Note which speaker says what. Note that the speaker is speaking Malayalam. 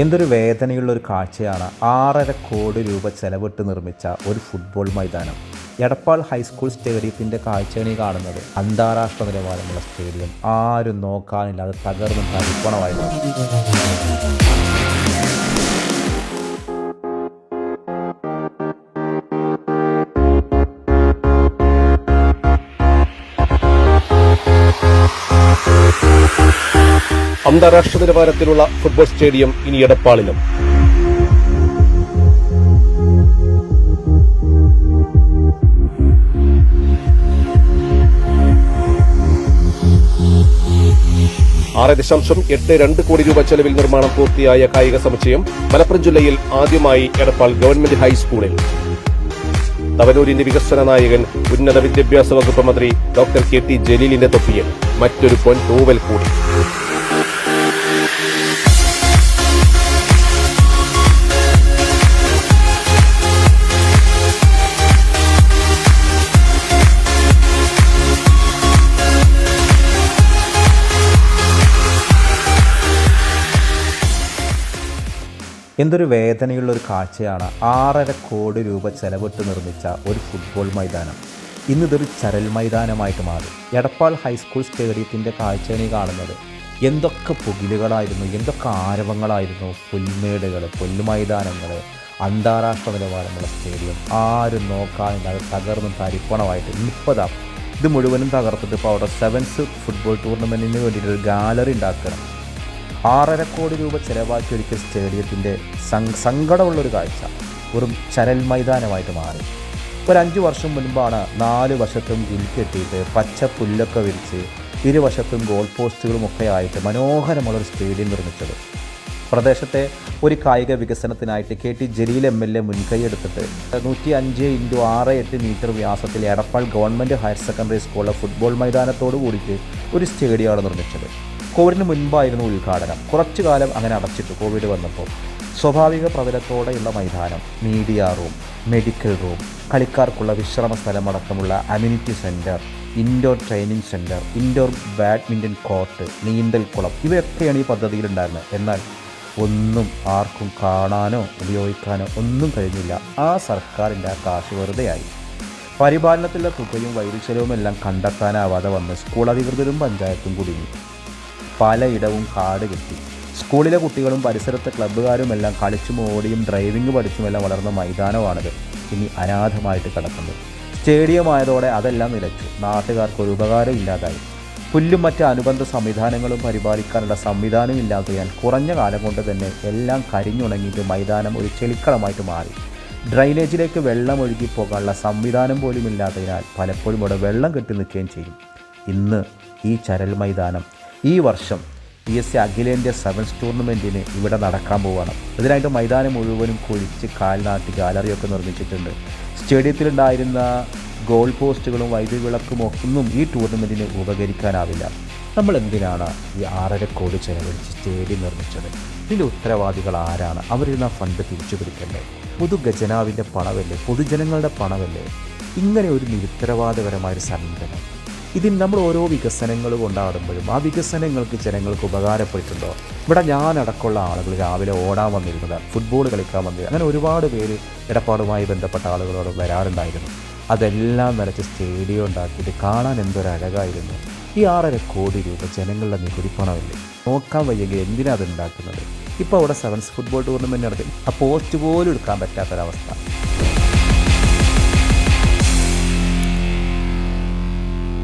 Speaker 1: എന്തൊരു വേദനയുള്ള ഒരു കാഴ്ചയാണ് ആറര കോടി രൂപ ചെലവിട്ട് നിർമ്മിച്ച ഒരു ഫുട്ബോൾ മൈതാനം. എടപ്പാൾ ഹൈസ്കൂൾ സ്റ്റേഡിയത്തിന്റെ കാഴ്ചയാണ് ഈ കാണുന്നത്. അന്താരാഷ്ട്ര നിലവാരമുള്ള സ്റ്റേഡിയം ആരും നോക്കാനില്ലാതെ തകർന്ന് തരിപ്പണമായിരുന്നു
Speaker 2: അന്താരാഷ്ട്ര നിലവാരത്തിലുള്ള ഫുട്ബോൾ സ്റ്റേഡിയം ഇനി എടപ്പാളിലും. ആറ് ദശാംശം എട്ട് രണ്ട് കോടി രൂപ ചെലവിൽ നിർമ്മാണം പൂർത്തിയായ കായിക സമുച്ചയം മലപ്പുറം ജില്ലയിൽ ആദ്യമായി എടപ്പാൾ ഗവൺമെന്റ് ഹൈസ്കൂളിൽ. തവനൂരിന്റെ വികസന നായകൻ ഉന്നത വിദ്യാഭ്യാസ വകുപ്പ് മന്ത്രി ഡോക്ടർ കെ ടി ജലീലിന്റെ തൊപ്പിയിൽ മറ്റൊരു പൊൻ തൂവൽ കൂടി.
Speaker 1: എന്തൊരു വേദനയുള്ള ഒരു കാഴ്ചയാണ് ആറര കോടി രൂപ ചെലവിട്ട് നിർമ്മിച്ച ഒരു ഫുട്ബോൾ മൈതാനം. ഇന്നിതൊരു ചരൽ മൈതാനമായിട്ട് മാറി. എടപ്പാൾ ഹൈസ്കൂൾ സ്റ്റേഡിയത്തിന്റെ കാഴ്ചയാണ് കാണുന്നത്. എന്തൊക്കെ പുകിലുകളായിരുന്നു എന്തൊക്കെ ആരവങ്ങളായിരുന്നു പുൽമേടുകൾ പുൽമൈതാനങ്ങൾ അന്താരാഷ്ട്ര നിലവാരമുള്ള സ്റ്റേഡിയം. ആരും നോക്കാനില്ലാതെ തകർന്ന് തരിപ്പണമായിട്ട് ഇന്നിപ്പതാ. ഇത് മുഴുവനും തകർത്തിട്ട് ഇപ്പോൾ അവിടെ സെവൻസ് ഫുട്ബോൾ ടൂർണമെന്റിന് വേണ്ടിയിട്ടൊരു ഗാലറി ഉണ്ടാക്കണം ആറര കോടി രൂപ ചെലവാക്കി ഒരുക്കിയ സ്റ്റേഡിയത്തിന്റെ സങ്കടമുള്ളൊരു കാഴ്ച വെറും ചരൽ മൈതാനമായിട്ട് മാറി. ഒരു അഞ്ച് വർഷം മുൻപാണ് നാല് വശത്തും ഗിൽ കെട്ടിയിട്ട് പച്ച പുല്ലൊക്കെ വിരിച്ച് ഇരുവശത്തും ഗോൾ പോസ്റ്റുകളും ഒക്കെ ആയിട്ട് മനോഹരമുള്ളൊരു സ്റ്റേഡിയം നിർമ്മിച്ചത്. പ്രദേശത്തെ ഒരു കായിക വികസനത്തിനായിട്ട് K T Jaleel M L A മുൻകൈയെടുത്തിട്ട് നൂറ്റി അഞ്ച് ഇന്റു ആറ് എട്ട് മീറ്റർ വ്യാസത്തിൽ എടപ്പാൾ ഗവൺമെന്റ് ഹയർ സെക്കൻഡറി സ്കൂളിലെ ഫുട്ബോൾ മൈതാനത്തോട് കൂടിയിട്ട് ഒരു സ്റ്റേഡിയമാണ് നിർമ്മിച്ചത്. കോവിഡിന് മുൻപായിരുന്നു ഉദ്ഘാടനം. കുറച്ചു കാലം അങ്ങനെ അടച്ചിട്ടു കോവിഡ് വന്നപ്പോൾ. സ്വാഭാവിക പ്രതലത്തോടെയുള്ള മൈതാനം മീഡിയ റൂം മെഡിക്കൽ റൂം കളിക്കാർക്കുള്ള വിശ്രമ സ്ഥലമടക്കമുള്ള amenity centre indoor training centre indoor badminton court നീന്തൽക്കുളം ഇവയൊക്കെയാണ് ഈ പദ്ധതിയിലുണ്ടായിരുന്നത്. എന്നാൽ ഒന്നും ആർക്കും കാണാനോ ഉപയോഗിക്കാനോ ഒന്നും കഴിഞ്ഞില്ല. ആ സർക്കാരിന്റെ ആ കാശ് വെറുതെയായി. പരിപാലനത്തിലുള്ള തുകയും വൈദ്യുചെലവും എല്ലാം കണ്ടെത്താനാവാതെ വന്ന് സ്കൂൾ അധികൃതരും പഞ്ചായത്തും കുടുങ്ങി. പലയിടവും കാട് കെട്ടി. സ്കൂളിലെ കുട്ടികളും പരിസരത്തെ ക്ലബ്ബുകാരും എല്ലാം കളിച്ചും ഓടിയും ഡ്രൈവിംഗ് പഠിച്ചുമെല്ലാം വളർന്ന മൈതാനമാണിത്. ഇനി അനാഥമായിട്ട് കിടക്കുന്നത് സ്റ്റേഡിയം ആയതോടെ അതെല്ലാം നിലച്ചു. നാട്ടുകാർക്ക് ഒരു ഉപകാരം ഇല്ലാതായി. പുല്ലും മറ്റ് അനുബന്ധ സംവിധാനങ്ങളും പരിപാലിക്കാനുള്ള സംവിധാനം ഇല്ലാത്തതിനാൽ കുറഞ്ഞ കാലം കൊണ്ട് തന്നെ എല്ലാം കരിഞ്ഞുണങ്ങിയിട്ട് മൈതാനം ഒരു ചെളിക്കളമായിട്ട് മാറി. ഡ്രൈനേജിലേക്ക് വെള്ളം ഒഴുകി പോകാനുള്ള സംവിധാനം പോലും ഇല്ലാത്തതിനാൽ പലപ്പോഴും ഇവിടെ വെള്ളം കെട്ടി നിൽക്കുകയും ചെയ്യും. ഇന്ന് ഈ ചരൽ മൈതാനം ഈ വർഷം പി എസ് സി അഖിലേന്ത്യാ സെവൻസ് ടൂർണമെന്റിന് ഇവിടെ നടക്കാൻ പോവുകയാണ് ഇതിനായിട്ട് മൈതാനം മുഴുവനും കുഴിച്ച് കാൽനാട്ടി ഗാലറിയൊക്കെ നിർമ്മിച്ചിട്ടുണ്ട്. സ്റ്റേഡിയത്തിലുണ്ടായിരുന്ന ഗോൾ പോസ്റ്റുകളും വൈദ്യുതി വിളക്കും ഒന്നും ഈ ടൂർണമെന്റിന് ഉപകരിക്കാനാവില്ല. നമ്മൾ എന്തിനാണ് ഈ ആറര കോടി ചെലവഴിച്ച് സ്റ്റേഡിയം നിർമ്മിച്ചത്? ഇതിന്റെ ഉത്തരവാദികൾ ആരാണ്? അവരിന്ന് ആ ഫണ്ട് തിരിച്ചു പിടിക്കണ്ടേ പൊതു ഖജനാവിന്റെ പണമല്ലേ? പൊതുജനങ്ങളുടെ പണമല്ലേ? ഇങ്ങനെ ഒരു നിരുത്തരവാദപരമായൊരു സമീപനം ഇതിൽ നമ്മൾ ഓരോ വികസനങ്ങൾ കൊണ്ടാടുമ്പോഴും ആ വികസനങ്ങൾക്ക് ജനങ്ങൾക്ക് ഉപകാരപ്പെട്ടിട്ടുണ്ടോ? ഇവിടെ ഞാൻ അടക്കമുള്ള ആളുകൾ രാവിലെ ഓടാൻ വന്നിരുന്നത് ഫുട്ബോൾ കളിക്കാൻ വന്നിരുന്നത്. അങ്ങനെ ഒരുപാട് പേര് ഇടപാടുമായി ബന്ധപ്പെട്ട ആളുകളോട് വരാറുണ്ടായിരുന്നു. അതെല്ലാം നിലച്ച് സ്റ്റേഡിയം ഉണ്ടാക്കിയിട്ട് കാണാൻ എന്തൊരഴകായിരുന്നു ഈ ആറര കോടി രൂപ ജനങ്ങളുടെ നികുതി പണമില്ലേ? നോക്കാൻ വയ്യെങ്കിൽ എന്തിനാണ് അത് ഉണ്ടാക്കുന്നത്? ഇപ്പോൾ അവിടെ സെവൻസ് ഫുട്ബോൾ ടൂർണമെന്റ് നടത്തി ആ പോസ്റ്റ് പോലും എടുക്കാൻ പറ്റാത്തൊരവസ്ഥ.